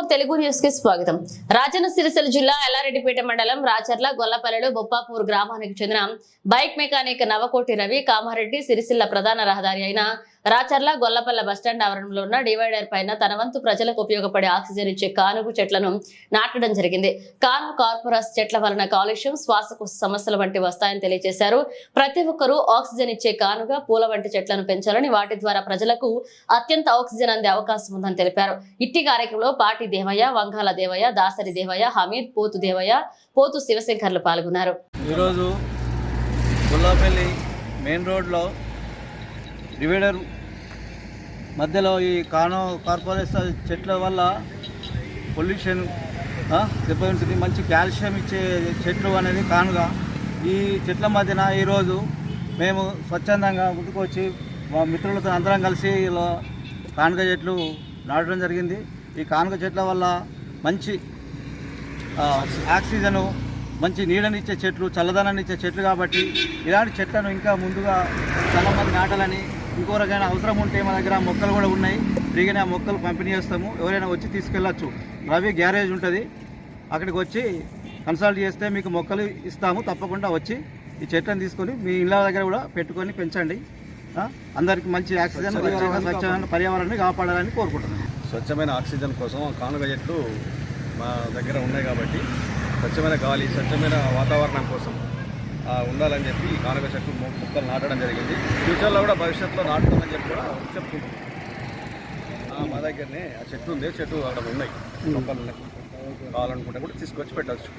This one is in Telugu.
ఫోర్ తెలుగు న్యూస్కి స్వాగతం. రాజన్న సిరిసిల్ల జిల్లా ఎల్లారెడ్డిపేట మండలం రాచర్ల గొల్లపల్లెలు బొప్పాపూర్ గ్రామానికి చెందిన బైక్ మెకానిక్ నవకోటి రవి కామారెడ్డి సిరిసిల్ల ప్రధాన రహదారి అయిన రాచర్ల గొల్లపల్ల బస్టాండ్ ఆవరణంలో ఉన్న డివైడర్ పైన తన వంతు ప్రజలకు ఉపయోగపడే ఆక్సిజన్ ఇచ్చే కానుగు చెట్లను నాటడం జరిగింది. కాను కార్పొరస్ చెట్ల వలన కాలుష్యం శ్వాసకోశ సమస్యల వంటి వస్తాయని తెలియజేశారు. ప్రతి ఒక్కరూ ఆక్సిజన్ ఇచ్చే కానుగా పూల వంటి చెట్లను పెంచాలని వాటి ద్వారా ప్రజలకు అత్యంత ఆక్సిజన్ అందే అవకాశం ఉందని తెలిపారు. ఇట్టి కార్యక్రమంలో పాటి దేవయ్య వంగాల దేవయ్య దాసరి దేవయ్య హమీద్ పోతు దేవయ్య పోతు శివశంకర్లు పాల్గొన్నారు. ఈరోజు గుల్లాపల్లి మెయిన్ రోడ్లో డివైడర్ మధ్యలో ఈ కానో కార్పొరేషన్ చెట్ల వల్ల పొల్యూషన్ దెబ్బతింటుంది. మంచి కాల్షియం ఇచ్చే చెట్లు అనేది కానుగా ఈ చెట్ల మధ్యన ఈరోజు మేము స్వచ్ఛందంగా ముందుకొచ్చి మా మిత్రులతో అందరం కలిసి ఇలా కానుక చెట్లు నాటడం జరిగింది. ఈ కానుక చెట్ల వల్ల మంచి ఆక్సిజను మంచి నీడనిచ్చే చెట్లు చల్లదనాన్ని ఇచ్చే చెట్లు కాబట్టి ఇలాంటి చెట్లను ఇంకా ముందుగా చాలామంది నాటాలని ఇంకోరకైనా అవసరం ఉంటే మా దగ్గర మొక్కలు కూడా ఉన్నాయి. ఫ్రీగానే ఆ మొక్కలు పంపిణీ చేస్తాము. ఎవరైనా వచ్చి తీసుకెళ్ళచ్చు. రవి గ్యారేజ్ ఉంటుంది. అక్కడికి వచ్చి కన్సల్ట్ చేస్తే మీకు మొక్కలు ఇస్తాము. తప్పకుండా వచ్చి ఈ చెట్లను తీసుకొని మీ ఇళ్ళ దగ్గర కూడా పెట్టుకొని పెంచండి. అందరికీ మంచి ఆక్సిజన్ స్వచ్ఛమైన పర్యావరణాన్ని కాపాడాలని కోరుకుంటున్నాను. స్వచ్ఛమైన ఆక్సిజన్ కోసం కానుగ చెట్లు మా దగ్గర ఉన్నాయి కాబట్టి స్వచ్ఛమైన గాలి స్వచ్ఛమైన వాతావరణం కోసం ఉండాలని చెప్పి ఈ కానుగ చెట్లు మొ- మొక్కలు నాటడం జరిగింది. ఫ్యూచర్లో కూడా భవిష్యత్తులో నాటుతామని చెప్పి కూడా ఆ, మా దగ్గరనే ఆ చెట్టు ఉంది. చెట్టు అక్కడ ఉన్నాయి. మొక్కలు ఉన్నాయి. కావాలనుకుంటే కూడా తీసుకొచ్చి పెట్టచ్చు.